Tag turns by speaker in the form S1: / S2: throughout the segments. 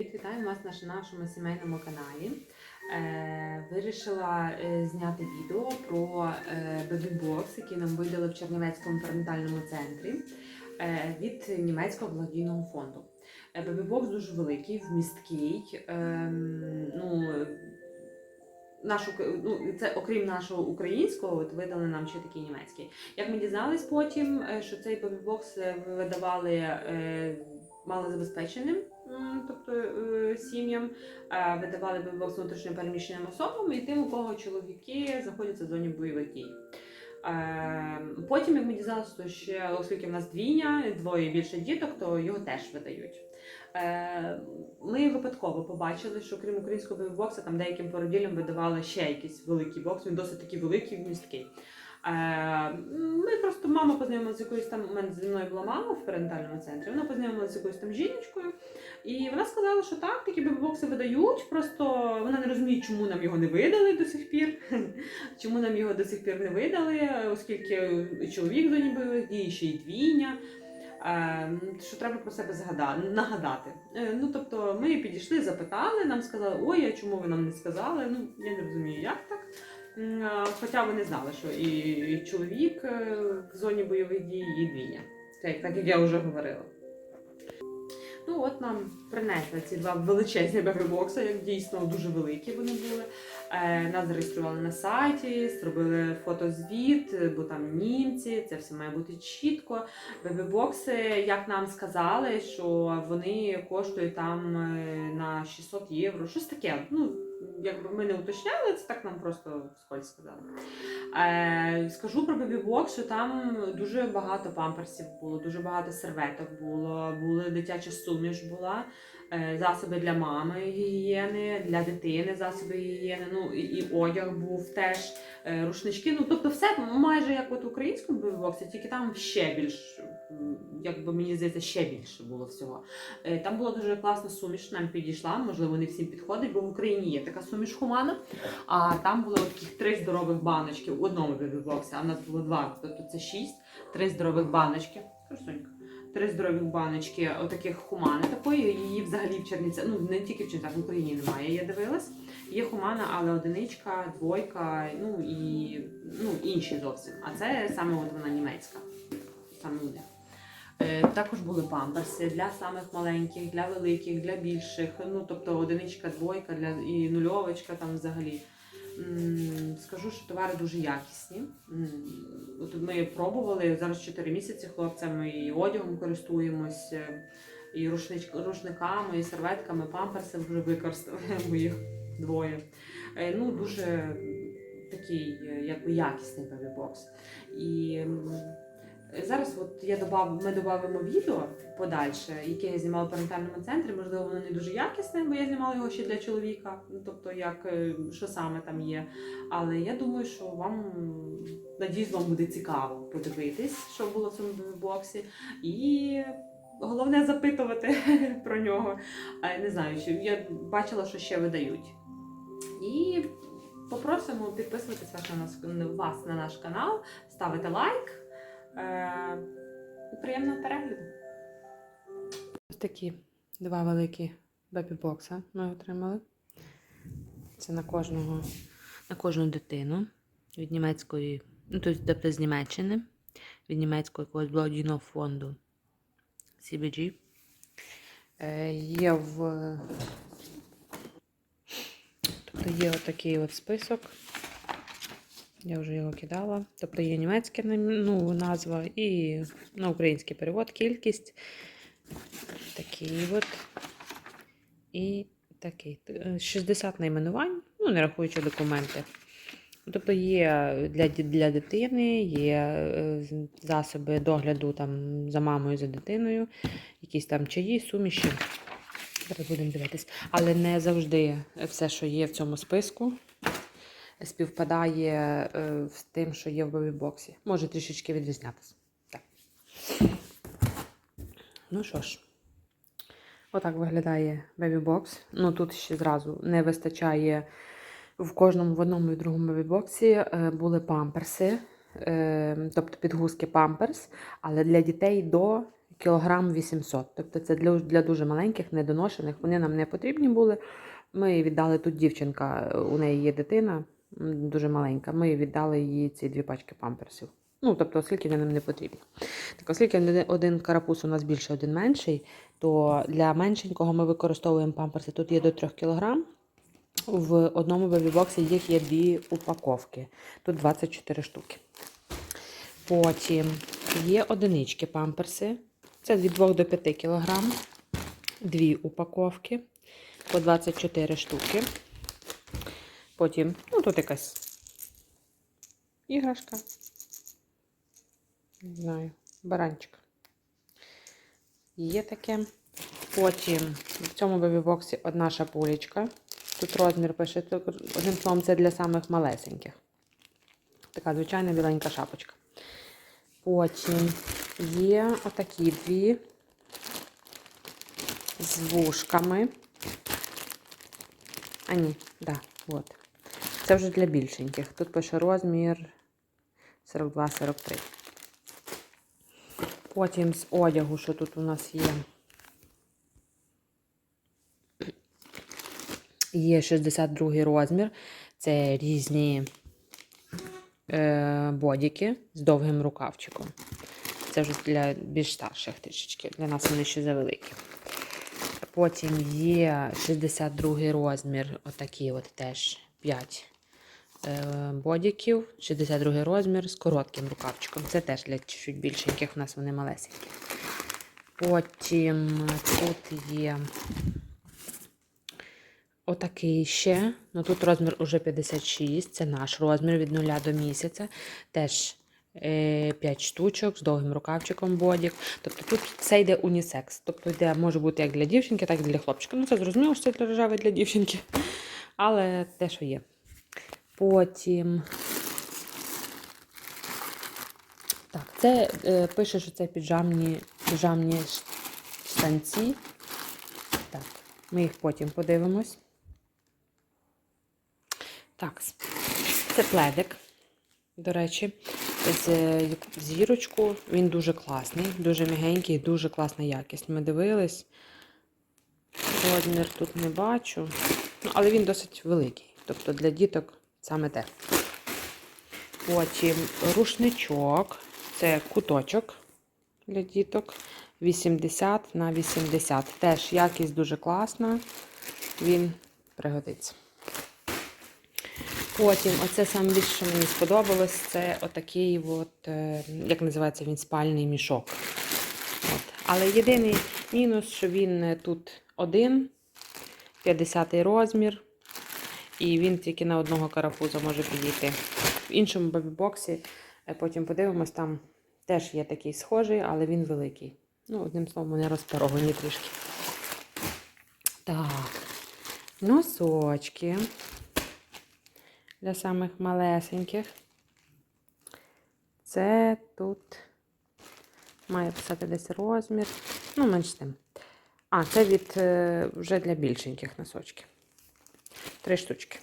S1: Вітаю вас на нашому сімейному каналі. Е, вирішила е, зняти відео про е, бебі-бокс, який нам видали в Чернівецькому перинатальному центрі е, від німецького благодійного фонду. Е, бебі-бокс дуже великий, вмісткий. Е, ну, Наш, ук- ну, це окрім нашого українського, от видали нам ще такий німецький. Як ми дізнались потім, е, що цей бебі-бокс е, видавали е, малозабезпеченим, тобто е, сім'ям, е, видавали бебі-бокс внутрішньопереміщеним особам і тим, у кого чоловіки знаходяться в зоні бойових дій. Е, Потім, як ми дізналися, що ще, оскільки в нас двійня, двоє більше діток, то його теж видають. Ми випадково побачили, що крім українського бебі-бокса, там деяким породілям видавали ще якийсь великий бокс, він досить такий великий, вмісткий. Е, Ми просто мама познайомилася з якоюсь там. У мене зі мною була мама в перинатальному центрі. Вона познайомилася з якоюсь там жіночкою, і вона сказала, що так, такі бебі-бокси видають. Просто вона не розуміє, чому нам його не видали до сих пір. Чому нам його до сих пір не видали, оскільки і чоловік зоні бойових дій, ще й двійня. Е, Що треба про себе згадати, нагадати. Е, Ну тобто ми підійшли, запитали, нам сказали, ой, а чому ви нам не сказали? Ну я не розумію, як так. Хоча вони знали, що і чоловік е, в зоні бойових дій, і двійня. Так як я вже говорила. Ну от нам принесли ці два величезні бебі-бокси, як дійсно дуже великі вони були. Е, нас зареєстрували на сайті, зробили фотозвіт, бо там німці, це все має бути чітко. Бебі-бокси, як нам сказали, що вони коштують там е, на 600 євро, щось таке. Ну, якби ми не уточняли, це так нам просто вскользь сказали. Е, скажу про бебі-бокс, що там дуже багато памперсів було, дуже багато серветок було, були дитяча суміш була, засоби для мами гігієни, для дитини засоби гігієни, ну і, і одяг був теж, е, рушнички. Ну тобто все майже як от в українському бебі-боксі, тільки там ще більш, якби мені здається, ще більше було всього. Е, Там була дуже класна суміш, нам підійшла, можливо, не всім підходить, бо в Україні є така суміш хумана. А там було таких три здорових баночки в одному бебі-боксі, а в нас було два, тобто це шість, три здорових баночки. Красунька. Три здорових баночки отаких хумани такої. Її взагалі в Черніцях, ну не тільки в Черніцях, в Україні немає. Я дивилась. Є хумана, але одиничка, двойка, ну і ну, інші зовсім. А це саме от вона німецька. Саме у. Е, Також були памперси для самих маленьких, для великих, для більших. Ну тобто одиничка, двойка для і нульовочка там взагалі. Скажу, що товари дуже якісні. От ми пробували зараз 4 місяці хлопцями і одягом користуємось, е, і рушниками, і серветками, памперси вже використовуємо їх двоє. Е, Ну, дуже такий е, якби якісний бебі-бокс. І м, Зараз от я добав, ми додамо відео подальше, яке я знімала в перинатальному центрі. Можливо, воно не дуже якісне, бо я знімала його ще для чоловіка, ну, тобто як е, що саме там є. Але я думаю, що вам надіюсь, вам буде цікаво подивитись, що було в цьому боксі. І головне запитувати про нього. Е, Не знаю, чи я бачила, що ще видають. І попросимо підписуватися на нас, на вас на наш канал, ставити лайк. Е, приємного перегляду. Ось такі два великі бебі-бокса ми отримали. Це на кожного, на кожну дитину від німецької, ну тобто з Німеччини, від німецького якогось благодійного фонду CBG. Е, є в. Тобто є отакий от список. Я вже його кидала. Тобто є німецька ну, назва і на український перевод кількість. Такий от. І такий. Е, 60 найменувань, ну, не рахуючи документи. Тобто є для, для дитини, є е, засоби догляду там, за мамою, за дитиною, якісь там чаї, суміші. Зараз будемо дивитись. Але не завжди все, що є в цьому списку, співпадає е, з тим, що є в бебі-боксі. Може трішечки відрізнятися. Так. Ну що ж, отак виглядає бебі-бокс. Ну тут ще зразу не вистачає в кожному в одному і другому бебі-боксі е, були памперси, е, тобто підгузки памперс, але для дітей до кілограм 800. Тобто це для, для дуже маленьких, недоношених. Вони нам не потрібні були. Ми віддали тут дівчинка, у неї є дитина дуже маленька. Ми віддали їй ці дві пачки памперсів. Ну, тобто, оскільки вони нам не потрібні. Так, оскільки один- карапуз у нас більший, один менший, то для меншенького ми використовуємо памперси. Тут є до 3 кг. В одному бебі-боксі їх є дві упаковки. Тут 24 штуки. Потім є одинички памперси. Це від 2 до 5 кг. Дві упаковки по 24 штуки. Потім, ну тут якась іграшка. Не знаю, баранчик. Є таке. Потім в цьому бебі-боксі одна шапулечка. Тут розмір пише, одним словом, це для самих малесеньких. Така звичайна біленька шапочка. Потім є отакі дві з вушками. А ні, да, от. Це вже для більшеньких. Тут пише розмір 42-43. Потім з одягу, що тут у нас є. Є 62 розмір. Це різні е, бодіки з довгим рукавчиком. Це вже для більш старших трішечки. Для нас вони ще завеликі. Потім є 62 розмір, отакі от теж 5 е, бодіків. 62 розмір з коротким рукавчиком. Це теж для чуть більшеньких, у нас вони малесенькі. Потім тут є отакий ще. Ну тут розмір уже 56, це наш розмір від 0 до місяця. Теж е, 5 штучок з довгим рукавчиком бодік. Тобто тут все йде унісекс. Тобто йде, може бути як для дівчинки, так і для хлопчика. Ну, це зрозуміло, що це для рожавий для дівчинки. Але те, що є. Потім. Так, це е, пише, що це піджамні, піджамні штанці. Так, ми їх потім подивимось. Так, це пледик, до речі, з е, зірочку. Він дуже класний, дуже м'ягенький, дуже класна якість. Ми дивились. Розмір тут не бачу. Ну, але він досить великий. Тобто для діток саме те. Потім рушничок. Це куточок для діток. 80 на 80. Теж якість дуже класна. Він пригодиться. Потім, оце саме більше, що мені сподобалось, це отакий, от, е, як називається він, спальний мішок. От. Але єдиний мінус, що він тут один, 50 розмір, і він тільки на одного карафуза може підійти. В іншому бебі-боксі, е, потім подивимось, там теж є такий схожий, але він великий. Ну, одним словом, вони розпаровані трішки. Так, носочки для самих малесеньких. Це тут має писати десь розмір. Ну, менш тим. А, це від е, вже для більшеньких носочків. Три штучки.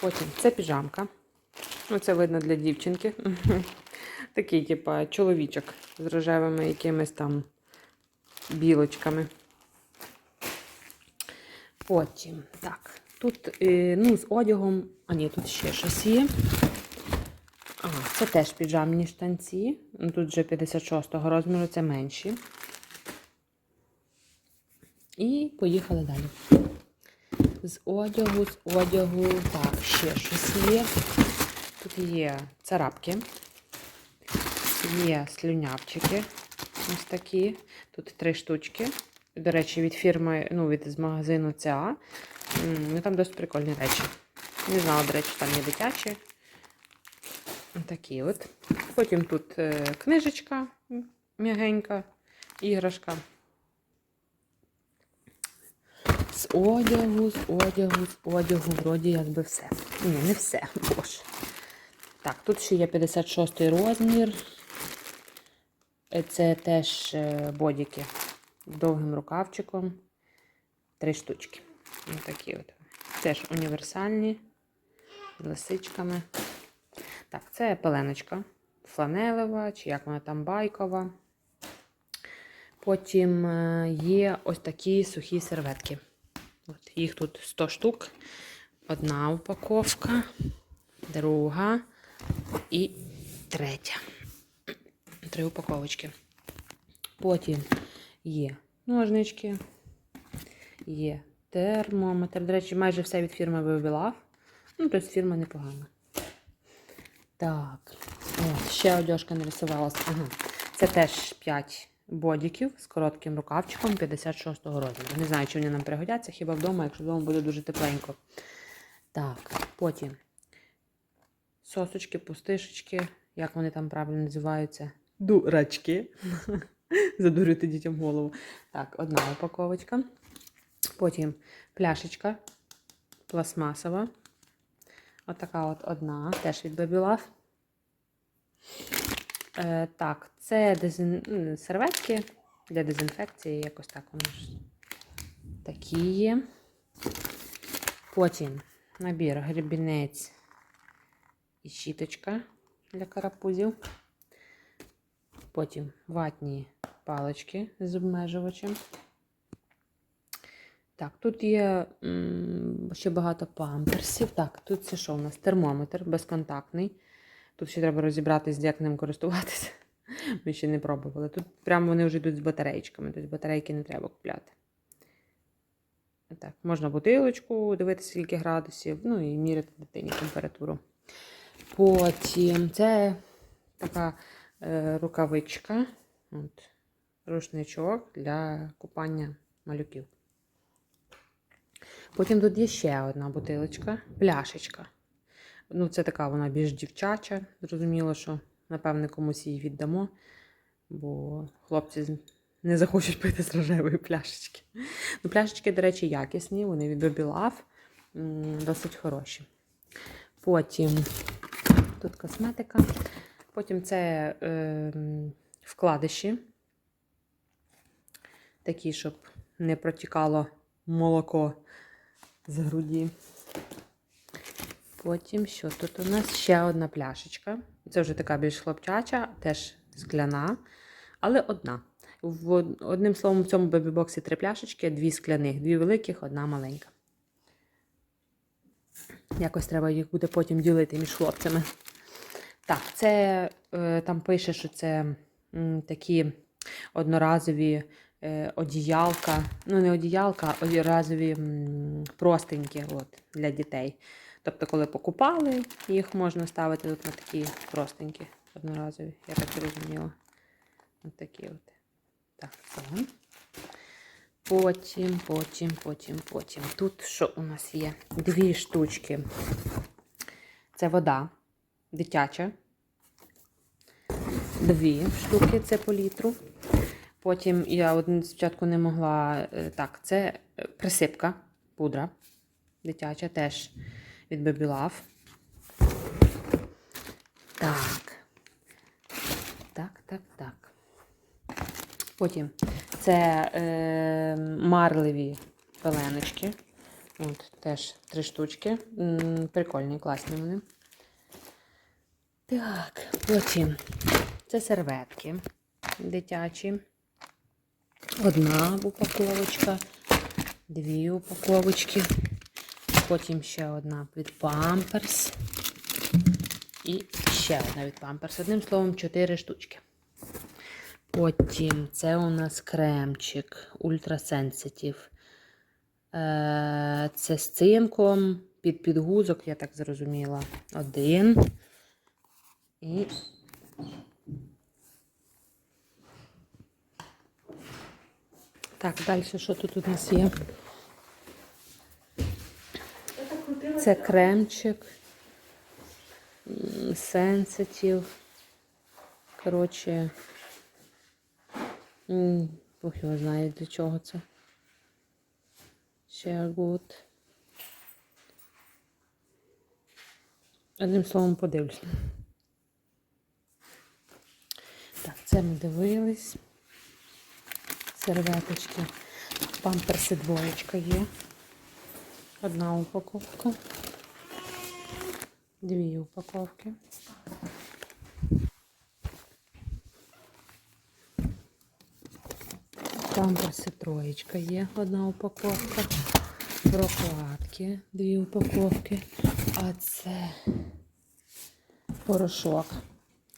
S1: Потім це піжамка. Ну, це видно для дівчинки. Такий, типа, чоловічок з рожевими якимись там білочками. Потім, так, тут е, ну, з одягом, а ні, тут ще щось є. А, це теж піджамні штанці. Ну, Тут вже 56-го розміру, це менші. І поїхали далі. З одягу, з одягу, так, ще щось є. Тут є царапки, є слюнявчики. Ось такі. Тут три штучки. До речі, від фірми, ну, від з магазину ЦА. Ну, там досить прикольні речі. Не знала, до речі, там є дитячі. Такі от. Потім тут е, книжечка м'ягенька, іграшка. З одягу, з одягу, з одягу, вроді якби все. Ні, не все, боже. Так, тут ще є 56 розмір. Е, Це теж е, бодіки з довгим рукавчиком. Три штучки. Ось такі от. Теж універсальні, з лисичками. Так, це пеленочка фланелева, чи як вона там байкова. Потім е, є ось такі сухі серветки. От, їх тут 100 штук. Одна упаковка, друга і третя. Три упаковочки. Потім є ножнички, є термометр. До речі, майже все від фірми Вивілав. Ну, тобто фірма непогана. Так, о, ще одежка нарисувалася. Ага. Це теж 5 бодіків з коротким рукавчиком 56-го розміру. Не знаю, чи вони нам пригодяться, хіба вдома, якщо вдома буде дуже тепленько. Так, потім сосочки, пустишечки, як вони там правильно називаються? Дурачки. Задурюйте дітям голову. Так, одна упаковочка. Потім пляшечка пластмасова. Отака от одна, теж від Baby Love. Е, так, це дезін... серветки для дезінфекції, якось так воно ж. Такі є. Потім набір гребінець і щіточка для карапузів. Потім ватні палички з обмежувачем. Так, тут є ще багато памперсів. Так, тут це що у нас? Термометр безконтактний. Тут ще треба розібратися, як ним користуватися. Ми ще не пробували. Тут прямо вони вже йдуть з батарейками, тобто батарейки не треба купляти. Так, можна бутилочку, дивитися, скільки градусів, ну і міряти дитині температуру. Потім це така е, рукавичка, от, рушничок для купання малюків. Потім тут є ще одна бутилочка, пляшечка. Ну, це така вона більш дівчача. Зрозуміло, що, напевне, комусь її віддамо, бо хлопці не захочуть пити з рожевої пляшечки. Ну, пляшечки, до речі, якісні, вони від Baby Love, досить хороші. Потім тут косметика. Потім це е, вкладиші. Такі, щоб не протікало молоко з груді. Потім що тут у нас ще одна пляшечка. Це вже така більш хлопчача, теж скляна, але одна. В, одним словом, в цьому бебі-боксі три пляшечки, дві скляних, дві великих, одна маленька. Якось треба їх буде потім ділити між хлопцями. Так, це е, там пише, що це такі одноразові е, одіялка. Ну, не одіялка, а одноразові м, простенькі от, для дітей. Тобто, коли покупали, їх можна ставити тут на такі простенькі одноразові, я так зрозуміла. Ось такі от. Так, це. Потім, потім, потім, потім. Тут що у нас є? Дві штучки. Це вода дитяча. Дві штуки це по літру. Потім я спочатку не могла. е, Так, це е, присипка, пудра дитяча теж від Baby Love. Так. Так, так, так. Потім це е, марливі пеленочки. От, теж три штучки. Прикольні, класні вони. Так, потім це серветки дитячі. Одна упаковочка, дві упаковочки. Потім ще одна від Pampers. І ще одна від Pampers. Одним словом, чотири штучки. Потім це у нас кремчик. Е, Це з цинком під підгузок, я так зрозуміла. Один. І. Так, далі що тут у нас є? Це кремчик. Сенситив. Коротше. Бог його знає для чого це. Share. Одним словом подивлюсь. Так, це ми дивились. Серветочки. Памперси двоєчка є. Одна упаковка. Дві упаковки. Памперси троєчка є, одна упаковка. Прокладки, дві упаковки. А це порошок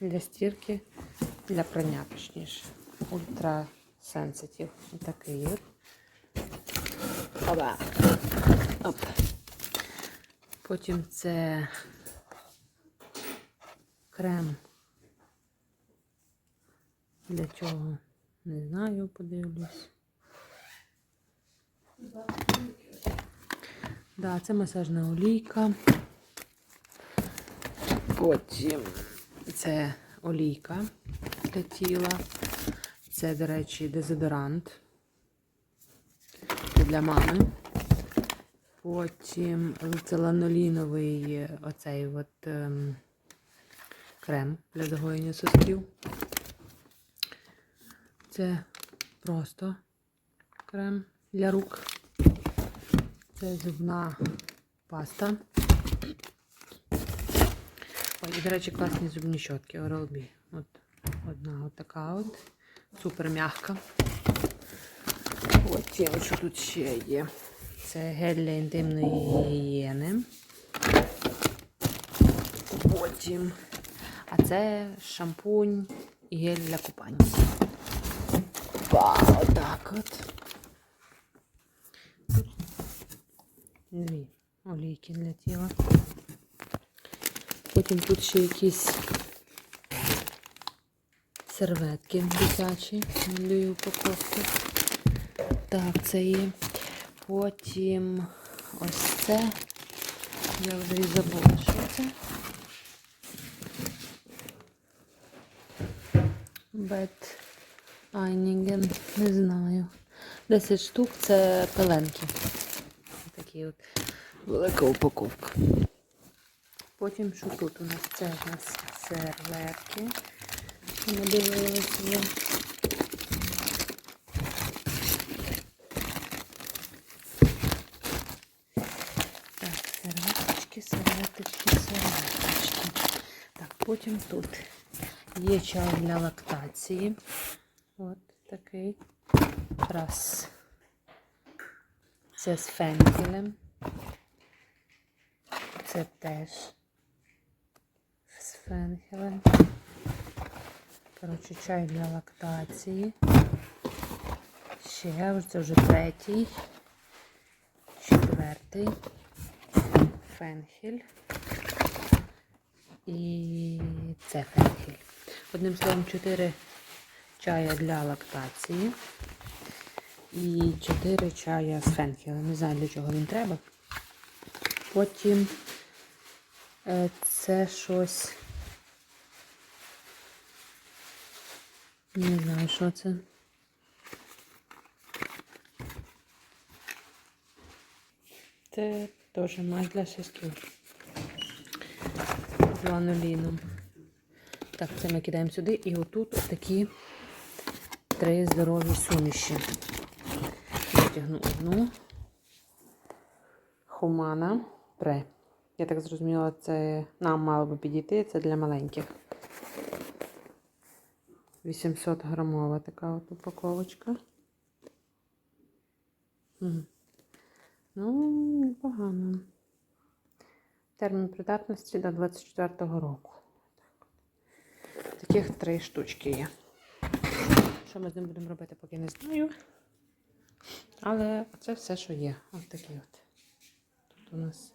S1: для стірки, для прання, точніше. Ультра сенситив. Такий от. Оп. Потім це крем. Для чого? Не знаю, подивлюсь. Да, це масажна олійка. Потім це олійка для тіла. Це, до речі, дезодорант. Це для мами. Потім це ланоліновий оцей от ем, крем для загоєння сосків. Це просто крем для рук. Це зубна паста. Ой, і, до речі, класні зубні щотки Oral-B. От одна от така от. Супер м'яка. Потім, що тут ще є? Це гель для інтимної гігієни. Потім. А це шампунь і гель для купання. Отак от. Дві олійки для тіла. Потім тут ще якісь серветки дитячі, дві упаковки. Так, це є. Потім ось це. Я вже і забула, що це. Бет Айнінген, не знаю. 10 штук це пеленки. Такі от велика упаковка. Потім що тут у нас? Це у нас серветки. Ми дивилися. Так, серветочки, серветочки, серветочки. Так, потім тут є чай для лактації. От такий. Раз. Це з фенкелем. Це теж з фенхелем. Коротше, чай для лактації. Ще це вже третій, четвертий фенхель. І це фенхель. Одним словом, чотири чая для лактації. І 4 чая з фенхелем. Не знаю, для чого він треба. Потім е, це щось. Не знаю, що це. Це теж мазь для сосків. З ланоліном. Так, це ми кидаємо сюди. І отут такі три здорові суміші. Витягну одну. Хумана пре. Я так зрозуміла, це нам мало би підійти, це для маленьких. 800 грамова така от упаковочка. Ну, непогано. Термін придатності до 24-го року. Таких три штучки є. Що ми з ним будемо робити, поки не знаю. Але це все, що є. Ось такі от. Тут у нас.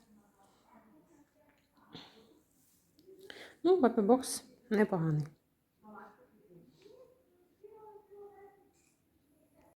S1: Ну, бокс непоганий.